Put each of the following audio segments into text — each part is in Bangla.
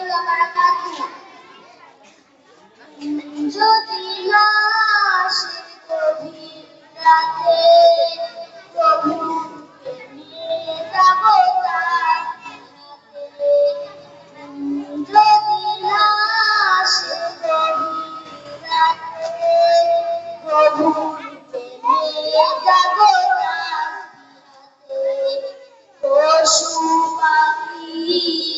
ওয়া বারাকাতুহু যদি না আসে গভীর রাতে প্রভুকে নিয়ে প্রভুকে নিয়ে যাব তার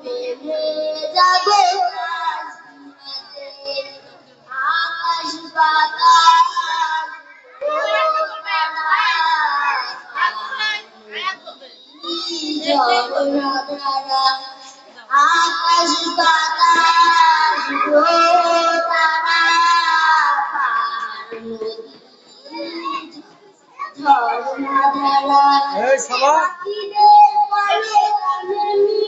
প্রেমে যাবে। আকাশ বাতাস আকাশ বাতাস তারা ঝর্ণা ধারা পাখিদের কানে মিষ্টি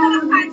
Obrigada, pai.